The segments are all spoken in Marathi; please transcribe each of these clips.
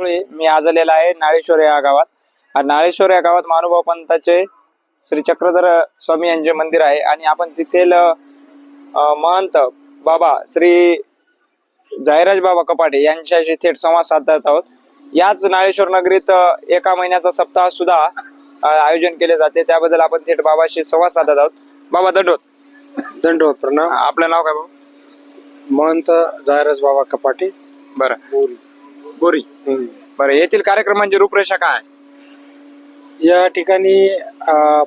मी आज आलेला आहे नाळेश्वर या गावात. आणि नाळेश्वर या गावात महानुभाव पंथाचे श्री चक्रधर स्वामी यांचे मंदिर आहे आणि आपण तिथेल महंत बाबा श्री जायराज बाबा कपाटे यांच्याशी थेट संवाद साधत आहोत. याच नाळेश्वर नगरीत एका महिन्याचा सप्ताह सुद्धा आयोजन केले जाते. त्याबद्दल आपण थेट बाबाशी संवाद साधत आहोत. बाबा दंडोत दंडवत प्रणाम. आपलं नाव काय बाबा? महंत जायराज बाबा कपाटे. बरं. बोरी बरं येथील कार्यक्रमांची म्हणजे रूपरेषा काय? या ठिकाणी अ,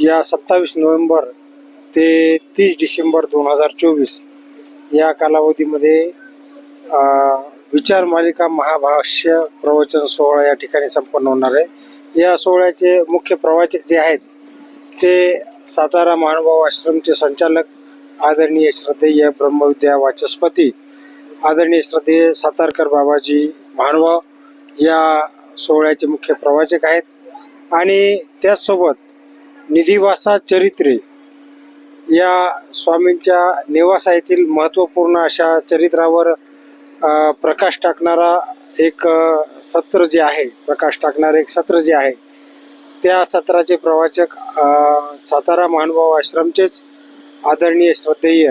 या सत्तावीस नोव्हेंबर ते तीस डिसेंबर दोन हजार चोवीस या कालावधीमध्ये अ, विचार मालिका महाभाष्य प्रवचन सोहळा या ठिकाणी संपन्न होणार आहे. या सोहळ्याचे मुख्य प्रवाचक जे आहेत ते सातारा महानुभाव आश्रमचे संचालक आदरणीय श्रद्धेय ब्रह्मविद्या वाचस्पती आदरणीय श्रद्धेय सातारकर बाबाजी महानुभाव या सोहळ्याचे मुख्य प्रवाचक आहेत. आणि त्याचसोबत निधिवासा चरित्रे या स्वामींच्या निवासा येथील महत्त्वपूर्ण अशा चरित्रावर प्रकाश टाकणारा एक सत्र जे आहे प्रकाश टाकणारे एक सत्र जे आहे त्या सत्राचे प्रवाचक सातारा महानुभाव आश्रमचेच आदरणीय श्रद्धेय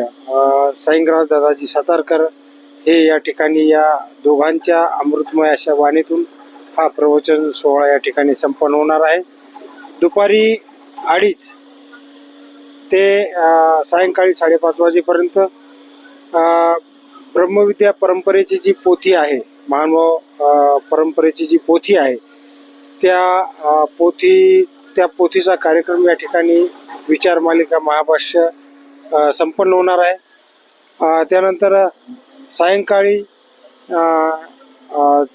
साईंगराव दादाजी सातारकर हे या ठिकाणी या दोघांच्या अमृतमय अशा वाणीतून हा प्रवचन सोहळा या ठिकाणी संपन्न होणार आहे. दुपारी अडीच ते सायंकाळी साडेपाच वाजेपर्यंत ब्रह्मविद्या परंपरेची जी पोथी आहे महानुभाव परंपरेची जी पोथी आहे त्या पोथी त्या पोथीचा कार्यक्रम या ठिकाणी विचार मालिका महाभाष्य संपन्न होणार आहे. त्यानंतर सायंकाळी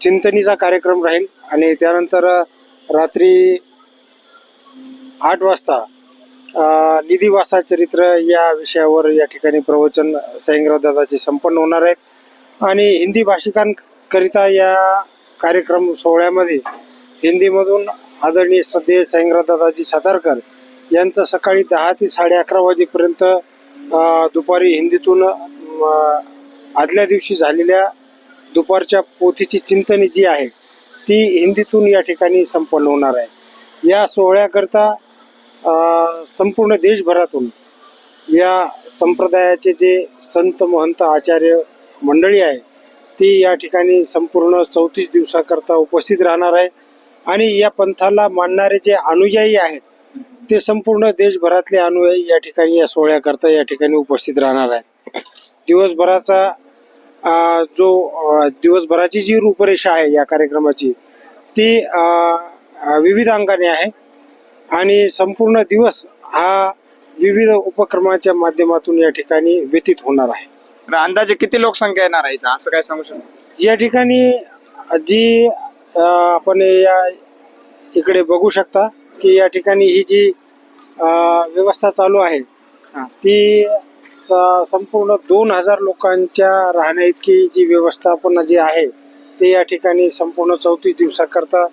चिंतनीचा कार्यक्रम राहील आणि त्यानंतर रात्री आठ वाजता अ, निधिवासा चरित्र या विषयावर या ठिकाणी प्रवचन सयंगराव दादाचे संपन्न होणार आहेत. आणि हिंदी भाषिकांकरिता या कार्यक्रम सोहळ्यामध्ये हिंदीमधून आदरणीय श्रद्धेय सयंगराव दादाजी सातारकर यांचं सकाळी दहा ते साडे अकरा वाजेपर्यंत दुपारी हिंदीतून आदल्या दिवशी झालेल्या दुपारच्या पोथीची चिंतनी जी आहे ती हिंदीतून या ठिकाणी संपन्न होणार आहे. या सोहळ्याकरता संपूर्ण देशभरातून या संप्रदायाचे जे संत महंत आचार्य मंडळी आहे ती या ठिकाणी संपूर्ण चौतीस दिवसाकरता उपस्थित राहणार आहे. आणि या पंथाला मानणारे जे अनुयायी आहेत ते संपूर्ण देशभरातले अनुयायी या ठिकाणी या सोहळ्याकरता या ठिकाणी उपस्थित राहणार आहेत. दिवसभराचा जो दिवसभराची जी रूपरेषा आहे या कार्यक्रमाची ती विविध अंगाने आहे. आणि संपूर्ण दिवस हा विविध उपक्रमाच्या माध्यमातून या ठिकाणी व्यतीत होणार आहे. अंदाजे किती लोकसंख्या येणार आहे असं काय सांगू शकतो? या ठिकाणी जी आपण या इकडे बघू शकता की या ठिकाणी ही जी व्यवस्था चालू आहे. ती संपूर्ण दोन हजार लोकांच्या राहण्या इतकी जी व्यवस्थापन जी आहे ते या ठिकाणी संपूर्ण चौतीस दिवसाकरता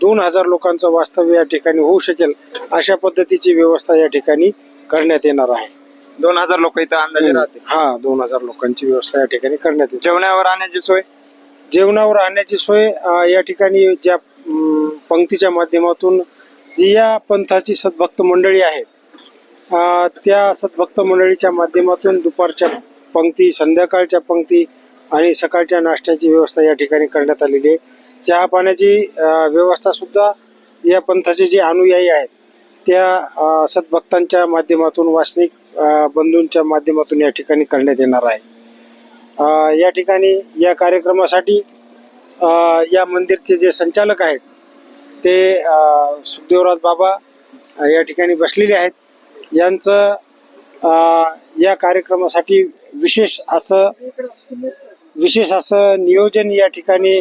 दोन हजार लोकांचं वास्तव्य या ठिकाणी होऊ शकेल अशा पद्धतीची व्यवस्था या ठिकाणी करण्यात येणार आहे. दोन हजार लोक इथं अंदाजे राहतील. हा दोन हजार लोकांची व्यवस्था या ठिकाणी करण्यात येते जेवणावर राहण्याची सोय? जेवणावर राहण्याची सोय अ, या ठिकाणी ज्या पंक्तीच्या माध्यमातून जी या पंथाची सद्भक्त मंडळी आहे त्या सद्भक्त मंडळीच्या माध्यमातून दुपारच्या पंक्ती संध्याकाळच्या पंक्ती आणि सकाळच्या नाश्त्याची व्यवस्था या ठिकाणी करण्यात आलेली आहे. चहा पाण्याची व्यवस्थासुद्धा या पंथाचे जे अनुयायी आहेत त्या सद्भक्तांच्या माध्यमातून वासनिक बंधूंच्या माध्यमातून या ठिकाणी करण्यात येणार आहे. या ठिकाणी या कार्यक्रमासाठी या मंदिरचे जे संचालक आहेत ते सुखदेवराज बाबा या ठिकाणी बसलेले आहेत. यांचं या कार्यक्रमासाठी विशेष असं विशेष असं नियोजन या ठिकाणी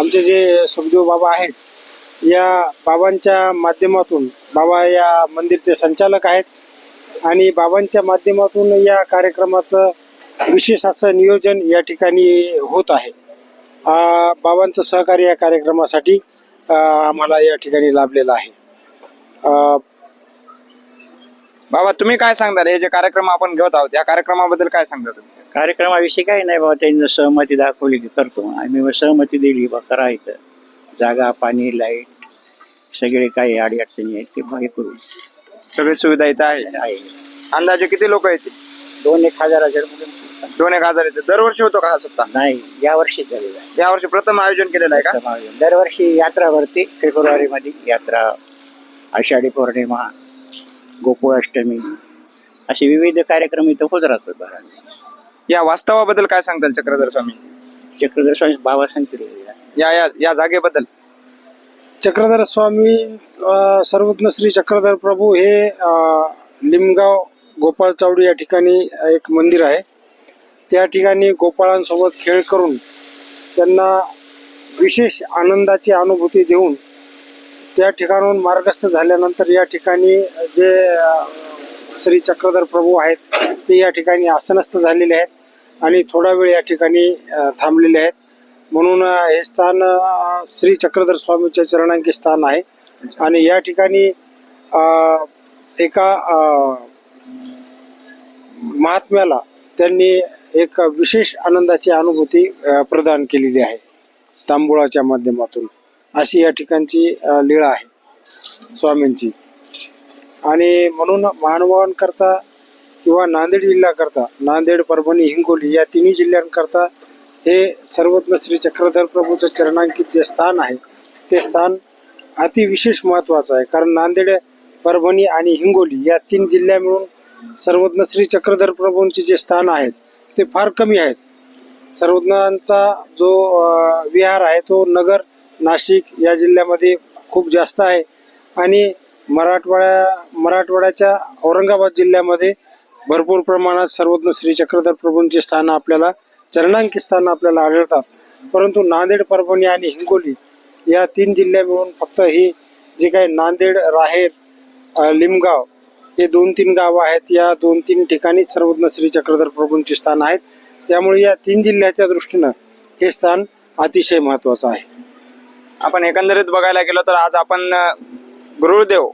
आमचे जे सुखदेव बाबा आहेत या बाबांच्या माध्यमातून बाबा या मंदिरचे संचालक आहेत आणि बाबांच्या माध्यमातून या कार्यक्रमाचं विशेष असं नियोजन या ठिकाणी होत आहे. बाबांचं सहकार्य या कार्यक्रमासाठी आम्हाला या ठिकाणी लाभलेलं आहे. बाबा तुम्ही काय सांगता हे जे कार्यक्रम आपण घेत आहोत या कार्यक्रमाबद्दल काय सांगता तुम्ही? कार्यक्रमाविषयी काही नाही बाबा त्यांनी सहमती दाखवली की करतो. आम्ही सहमती दिली बा करायचं जागा पाणी लाइट सगळे काही अडीअडचणी आहेत ते बा हे करू. सगळी सुविधा इथं आहे? आहे. अंदाजे किती लोक येतील दोन एक हजाराच्या पर्यंत दोन एक हजार येतील दरवर्षी होतो का हा सप्ताह? नाही या वर्षी झालेला आहे. यावर्षी प्रथम आयोजन केलेलं आहे का? समायोजन. दरवर्षी यात्रा भरते फेब्रुवारीमध्ये यात्रा आषाढी पौर्णिमा गोकुळाष्टमी असे विविध कार्यक्रम इथं होत राहतात बघा या वास्तवाबद्दल काय सांगताल चक्रधर स्वामी? चक्रधर स्वामी बाबा सांगतील या या या जागेबद्दल. चक्रधर स्वामी अ, सर्वज्ञ श्री चक्रधर प्रभू हे अ, लिमगाव गोपाळ चावडी या ठिकाणी एक मंदिर आहे. त्या ठिकाणी गोपाळांसोबत खेळ करून त्यांना विशेष आनंदाची अनुभूती देऊन त्या ठिकाणाहून मार्गस्थ झाल्यानंतर या ठिकाणी जे श्री चक्रधर प्रभू आहेत ते या ठिकाणी आसनस्थ झालेले आहेत आणि थोडा वेळ या ठिकाणी थांबलेले आहेत. म्हणून हे स्थान श्री चक्रधर स्वामीच्या चरणांकी स्थान आहे. आणि या ठिकाणी एका महात्म्याला त्यांनी एक विशेष आनंदाची अनुभूती प्रदान केलेली आहे तांबुळाच्या माध्यमातून. अशी या ठिकाणची लीळा आहे स्वामींची. आणि म्हणून महानुभावांकरता किंवा नांदेड जिल्ह्याकरता नांदेड परभणी हिंगोली या तिन्ही जिल्ह्यांकरता हे सर्वज्ञ श्री चक्रधर प्रभूचं चरणांकित जे स्थान आहे ते स्थान अतिविशेष महत्त्वाचं आहे. कारण नांदेड परभणी आणि हिंगोली या तीन जिल्ह्या मिळून सर्वज्ञ श्री चक्रधर प्रभूंचे जे स्थान आहेत ते फार कमी आहेत. सर्वज्ञांचा जो विहार आहे तो नगर नाशिक या जिल्ह्यामध्ये खूप जास्त आहे. आणि मराठवाड्या मराठवाड्याच्या औरंगाबाद जिल्ह्यामध्ये भरपूर प्रमाणात सर्वज्ञ श्री चक्रधर प्रभूंची स्थानं आपल्याला चरणांकी स्थानं आपल्याला आढळतात. परंतु नांदेड परभणी आणि हिंगोली या तीन जिल्ह्या मिळून फक्त ही जे काही नांदेड राहेर लिमगाव हे दोन तीन गावं आहेत या दोन तीन ठिकाणी सर्वज्ञ श्री चक्रधर प्रभूंची स्थान आहेत. त्यामुळे या तीन जिल्ह्याच्या दृष्टीनं हे स्थान अतिशय महत्त्वाचं आहे. आपण एकंदरीत बघायला गेलो तर आज आपण गुरुळदेव गुरुदेव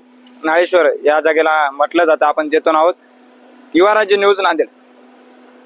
नाळेश्वर या जागेला म्हटलं जातं आपण जेथून आहोत. युवा राज्य न्यूज नांदेड.